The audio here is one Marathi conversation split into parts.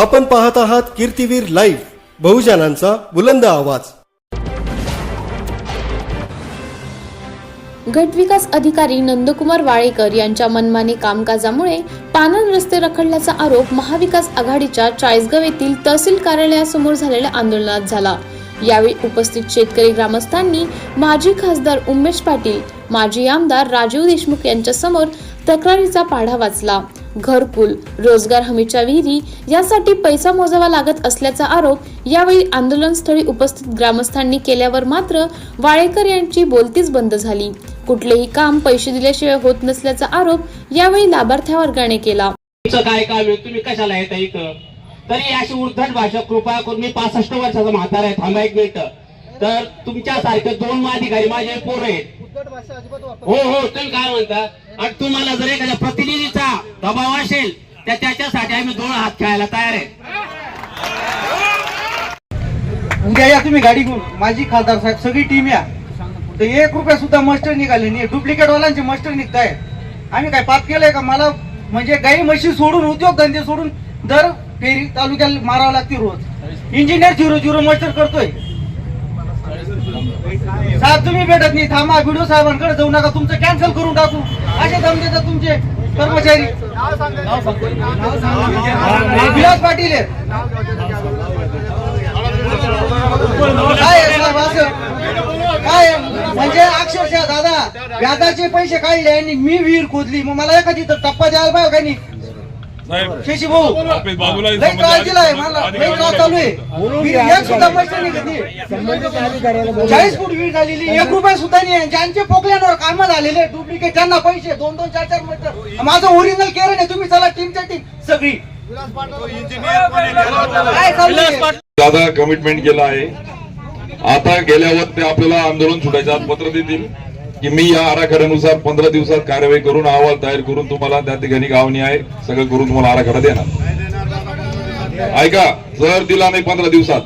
आपण पाहत आहात कीर्तीवीर लाईव्ह बहुजनांचा बुलंद आवाज. गटविकास अधिकारी नंदकुमार वाळेकर यांच्या मनमानी कामकाजामुळे पानन रस्ते रखडल्याचा आरोप महाविकास आघाडीच्या चाळीसगाव येथील तहसील कार्यालयासमोर झालेल्या आंदोलनात झाला. यावेळी उपस्थित शेतकरी ग्रामस्थांनी माजी खासदार उमेश पाटील माजी आमदार राजीव देशमुख यांच्यासमोर तक्रारीचा पाढा वाचला. घरकुल रोजगार हमीच्या विहिरी यासाठी पैसा मोजावा लागत असल्याचा आरोप यावेळी आंदोलनस्थळी उपस्थित ग्रामस्थांनी केल्यावर मात्र वाळेकर यांची बोलतीच बंद झाली. कुठलेही काम पैसे दिल्याशिवाय होत नसल्याचा आरोप यावेळी लाभार्थ्या वर्गाने केला. काय काम तुम्ही कशाला येता इथं? तरी अशी उद्धट भाषा कृपया करून मी पासष्ट वर्षाचा म्हातारा आहे थांबा एक मिनिट. तर तुमच्यासारखे दोन अधिकारी माझे पोर आहेत. हो हो तुम्ही काय म्हणता? आणि तुम्हाला जर एखाद्या प्रतिनिधीचा दबाव असेल तर त्याच्यासाठी आम्ही दोन हात खेळायला तयार आहे. उद्या या तुम्ही गाडी घेऊन. माझी खासदार साहेब सगळी टीम या. तर एक रुपया सुद्धा मस्टर निघाले नाही. डुप्लिकेट वाल्यांचे मस्टर निघताय आम्ही काय पाप केलंय का? मला म्हणजे गाई म्हशी सोडून उद्योग धंदे सोडून दर फेरी तालुक्याला मारावं लागते रोज. इंजिनियर झिरो झिरो मस्टर करतोय. साहेब तुम्ही भेटत नाही. थांबा व्हिडिओ साहेबांकडे जाऊ नका. तुमचं कॅन्सल करून टाकू. असे दम देतात तुमचे कर्मचारी. विलास पाटील काय आहे साहेब असं? काय म्हणजे अक्षरशः दादा व्याजाचे पैसे काढले आणि मी विहीर खोदली. मग मला एखादी तर टप्पा द्यायला पाहिजे काही नाही? शशी भाऊ ऑफिस बाजूला आहे, लई त्रास संबंधित दिलाय मला लई अधिकारी- त्रास चालू आहे. विहीर एक सुद्धा पैसे निघत नाही चाळीस फूट विहीर झालेली एक रुपया सुद्धा नाही. आहे. ज्यांचे पोकल्यावर काम झालेले डुप्लिकेट त्यांना पैसे दोन दोन चार चार मीटर माझं ओरिजिनल केअर आहे तुम्ही चला टीमच्या टीम सगळी? दादा कमिटमेंट केलं आहे. आता गेल्यावर ते आपल्याला आंदोलन सुटायचं आज पत्र देतील. की मी या आराखड्यानुसार पंधरा दिवसात कार्यवाही करून अहवाल तयार करून तुम्हाला त्या ठिकाणी गावणी आहे सगळं करून तुम्हाला आराखडा देणार. ऐका जर दिला नाही पंधरा दिवसात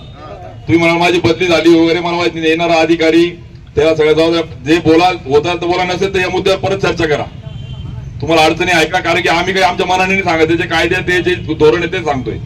तुम्ही म्हणा माझी बदली झाली वगैरे मला माहिती येणारा अधिकारी त्याला सगळं जाऊ द्या. जे बोला होता तर बोला नसेल तर या मुद्द्यावर परत चर्चा करा. तुम्हाला अडचणी ऐका कारण की आम्ही काही आमच्या मनाने नाही सांगत त्याचे कायदे ते जे धोरण आहे ते सांगतोय.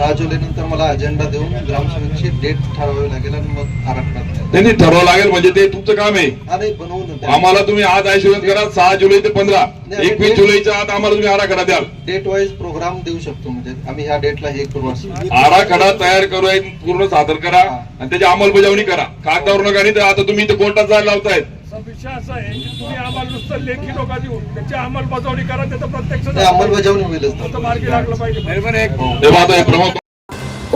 सहा जुलै नंतर मला अजेंडा देऊन ग्रामसभेची डेट ठरवावी लागेल आणि मग आराखडा. त्यांनी ठरवावं लागेल म्हणजे ते तुमचं काम आहे. अरे बनवून आम्हाला तुम्ही आज आयशोधन करा सहा जुलै ते पंधरा. एकवीस जुलैच्या आत आम्हाला तुम्ही आराखडा द्याल. डेट वाईज प्रोग्राम देऊ शकतो म्हणजे आम्ही ह्या डेटला हे करू असं. आराखडा तयार करू आहे, पूर्ण सादर करा आणि त्याची अंमलबजावणी करा. कागदावर नका नाही तर आता तुम्ही इथे कोर्टात जायला लावतायत. विषय असा आहे की तुम्ही आम्हाला नुसतं लेखी लोका देऊन त्याची अंमलबजावणी करा त्याचं प्रत्यक्ष ते अंमलबजावणी होईलच आता मार्गी लागलं पाहिजे. हे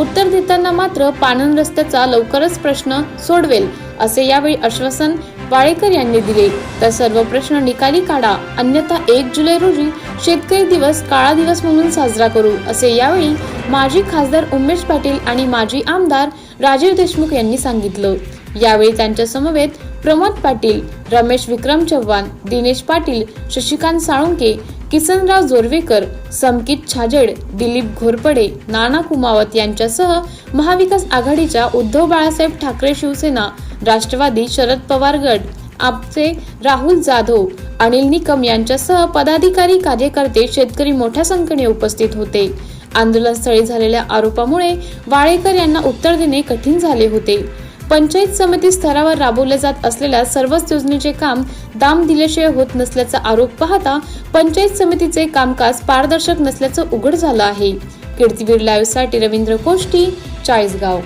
उत्तर देताना मात्र पानन रस्त्याचा लवकरच प्रश्न सोडवेल असे यावेळी आश्वासन वाळेकर यांनी दिले. तर सर्व प्रश्न निकाली काढा. अन्यथा एक जुलै रोजी शेतकरी दिवस काळा दिवस म्हणून साजरा करू असे यावेळी माजी खासदार उमेश पाटील आणि माजी आमदार राजीव देशमुख यांनी सांगितलं. यावेळी त्यांच्या समवेत प्रमोद पाटील रमेश विक्रम चव्हाण दिनेश पाटील शशिकांत साळुंके किसनराव जोरवेकर समकित छाजेड दिलीप घोरपडे नाना कुमावत यांच्यासह महाविकास आघाडीच्या उद्धव बाळासाहेब ठाकरे शिवसेना राष्ट्रवादी शरद पवार गट आपचे राहुल जाधव अनिल निकम यांच्यासह पदाधिकारी कार्यकर्ते शेतकरी मोठ्या संख्येने उपस्थित होते. आंदोलनस्थळी झालेल्या आरोपामुळे वाळेकर यांना उत्तर देणे कठीण झाले होते. पंचायत समिती स्तरावर राबवले जात असलेल्या सर्वच योजनेचे काम दाम दिल्याशिवाय होत नसल्याचा आरोप पाहता पंचायत समितीचे कामकाज पारदर्शक नसल्याचं उघड झालं आहे. कीर्तीवीर लाईव्हसाठी रवींद्र कोष्टी चाळीसगाव.